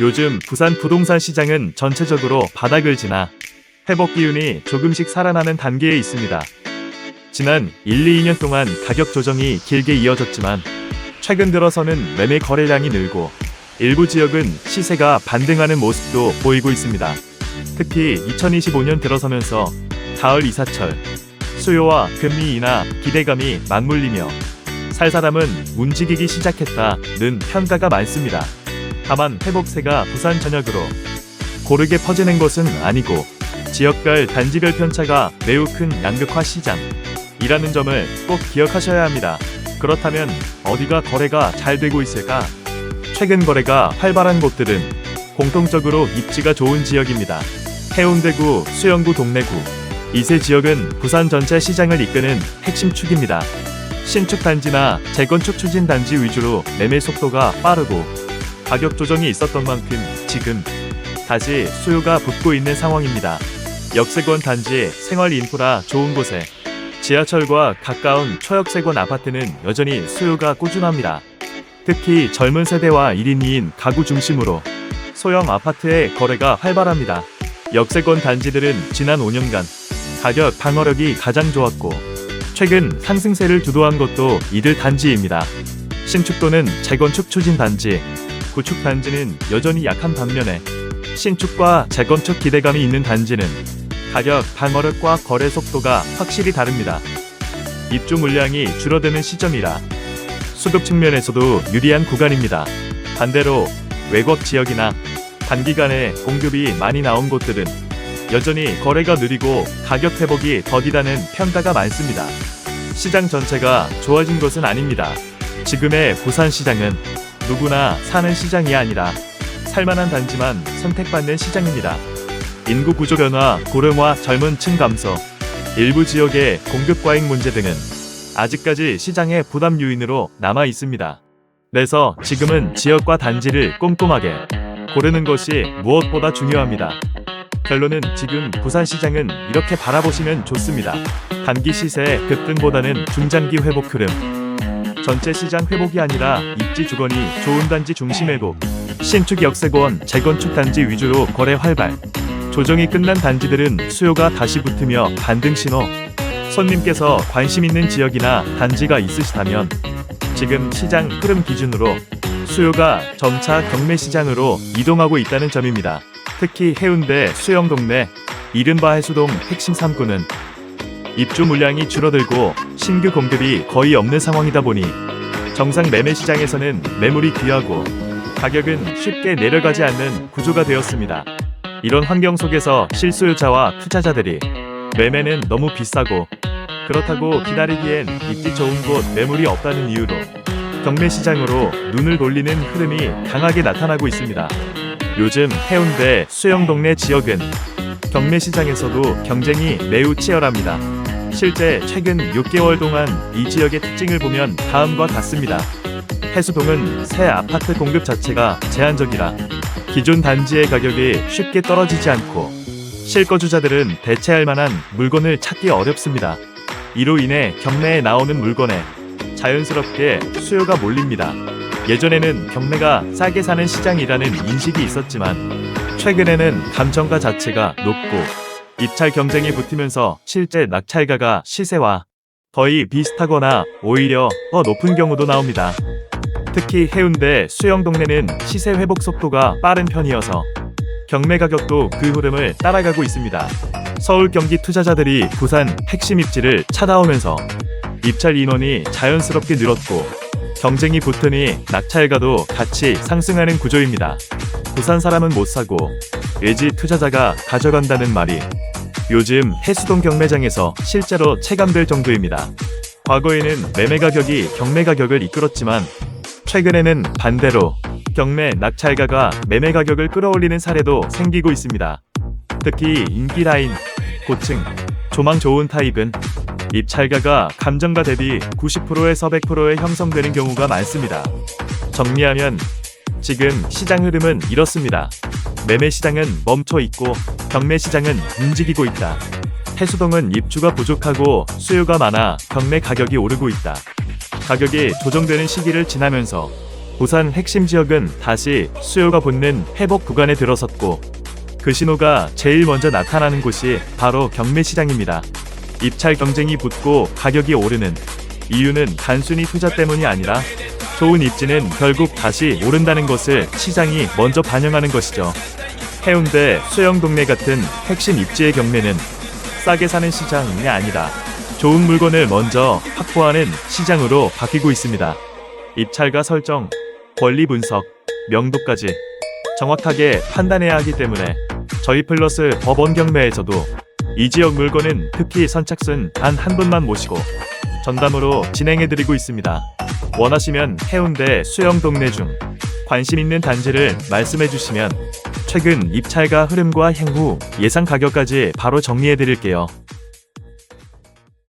요즘 부산 부동산 시장은 전체적으로 바닥을 지나 회복 기운이 조금씩 살아나는 단계에 있습니다. 지난 1, 2년 동안 가격 조정이 길게 이어졌지만 최근 들어서는 매매 거래량이 늘고 일부 지역은 시세가 반등하는 모습도 보이고 있습니다. 특히 2025년 들어서면서 가을 이사철 수요와 금리 인하 기대감이 맞물리며 살 사람은 움직이기 시작했다는 평가가 많습니다. 다만 회복세가 부산 전역으로 고르게 퍼지는 것은 아니고 지역별 단지별 편차가 매우 큰 양극화 시장이라는 점을 꼭 기억하셔야 합니다. 그렇다면 어디가 거래가 잘 되고 있을까? 최근 거래가 활발한 곳들은 공통적으로 입지가 좋은 지역입니다. 해운대구, 수영구 동래구, 이세 지역은 부산 전체 시장을 이끄는 핵심 축입니다. 신축 단지나 재건축 추진 단지 위주로 매매 속도가 빠르고 가격 조정이 있었던 만큼 지금 다시 수요가 붙고 있는 상황입니다. 역세권 단지 생활 인프라 좋은 곳에 지하철과 가까운 초역세권 아파트는 여전히 수요가 꾸준합니다. 특히 젊은 세대와 1인 2인 가구 중심으로 소형 아파트의 거래가 활발합니다. 역세권 단지들은 지난 5년간 가격 방어력이 가장 좋았고 최근 상승세를 주도한 것도 이들 단지입니다. 신축 또는 재건축 추진 단지, 구축 단지는 여전히 약한 반면에 신축과 재건축 기대감이 있는 단지는 가격 방어력과 거래 속도가 확실히 다릅니다. 입주 물량이 줄어드는 시점이라 수급 측면에서도 유리한 구간입니다. 반대로 외곽 지역이나 단기간에 공급이 많이 나온 곳들은 여전히 거래가 느리고 가격 회복이 더디다는 평가가 많습니다. 시장 전체가 좋아진 것은 아닙니다. 지금의 부산 시장은 누구나 사는 시장이 아니라 살만한 단지만 선택받는 시장입니다. 인구 구조 변화, 고령화, 젊은 층 감소, 일부 지역의 공급 과잉 문제 등은 아직까지 시장의 부담 요인으로 남아 있습니다. 그래서 지금은 지역과 단지를 꼼꼼하게 고르는 것이 무엇보다 중요합니다. 결론은 지금 부산 시장은 이렇게 바라보시면 좋습니다. 단기 시세 급등보다는 중장기 회복 흐름. 전체 시장 회복이 아니라 입지 주거니 좋은 단지 중심 회복. 신축 역세권, 재건축 단지 위주로 거래 활발. 조정이 끝난 단지들은 수요가 다시 붙으며 반등 신호. 손님께서 관심 있는 지역이나 단지가 있으시다면 지금 시장 흐름 기준으로 수요가 점차 경매 시장으로 이동하고 있다는 점입니다. 특히 해운대, 수영동네, 이른바 해수동 핵심 3구는 입주 물량이 줄어들고 신규 공급이 거의 없는 상황이다 보니 정상 매매 시장에서는 매물이 귀하고 가격은 쉽게 내려가지 않는 구조가 되었습니다. 이런 환경 속에서 실수요자와 투자자들이 매매는 너무 비싸고 그렇다고 기다리기엔 입지 좋은 곳 매물이 없다는 이유로 경매 시장으로 눈을 돌리는 흐름이 강하게 나타나고 있습니다. 요즘 해운대 수영동네 지역은 경매 시장에서도 경쟁이 매우 치열합니다. 실제 최근 6개월 동안 이 지역의 특징을 보면 다음과 같습니다. 해수동은 새 아파트 공급 자체가 제한적이라 기존 단지의 가격이 쉽게 떨어지지 않고 실거주자들은 대체할 만한 물건을 찾기 어렵습니다. 이로 인해 경매에 나오는 물건에 자연스럽게 수요가 몰립니다. 예전에는 경매가 싸게 사는 시장이라는 인식이 있었지만 최근에는 감정가 자체가 높고 입찰 경쟁이 붙으면서 실제 낙찰가가 시세와 거의 비슷하거나 오히려 더 높은 경우도 나옵니다. 특히 해운대 수영 동네는 시세 회복 속도가 빠른 편이어서 경매 가격도 그 흐름을 따라가고 있습니다. 서울 경기 투자자들이 부산 핵심 입지를 찾아오면서 입찰 인원이 자연스럽게 늘었고 경쟁이 붙으니 낙찰가도 같이 상승하는 구조입니다. 부산 사람은 못 사고 외지 투자자가 가져간다는 말이 요즘 해수동 경매장에서 실제로 체감될 정도입니다. 과거에는 매매 가격이 경매 가격을 이끌었지만 최근에는 반대로 경매 낙찰가가 매매 가격을 끌어올리는 사례도 생기고 있습니다. 특히 인기 라인, 고층, 조망 좋은 타입은 입찰가가 감정가 대비 90%에서 100%에 형성되는 경우가 많습니다. 정리하면 지금 시장 흐름은 이렇습니다. 매매 시장은 멈춰 있고 경매 시장은 움직이고 있다. 해수동은 입주가 부족하고 수요가 많아 경매 가격이 오르고 있다. 가격이 조정되는 시기를 지나면서 부산 핵심 지역은 다시 수요가 붙는 회복 구간에 들어섰고 그 신호가 제일 먼저 나타나는 곳이 바로 경매 시장입니다. 입찰 경쟁이 붙고 가격이 오르는 이유는 단순히 투자 때문이 아니라 좋은 입지는 결국 다시 오른다는 것을 시장이 먼저 반영하는 것이죠. 해운대, 수영동네 같은 핵심 입지의 경매는 싸게 사는 시장이 아니다. 좋은 물건을 먼저 확보하는 시장으로 바뀌고 있습니다. 입찰과 설정, 권리 분석, 명도까지 정확하게 판단해야 하기 때문에 저희 플러스 법원 경매에서도 이 지역 물건은 특히 선착순 단 한 분만 모시고 전담으로 진행해드리고 있습니다. 원하시면 해운대 수영동네 중 관심 있는 단지를 말씀해 주시면 최근 입찰가 흐름과 향후 예상 가격까지 바로 정리해 드릴게요.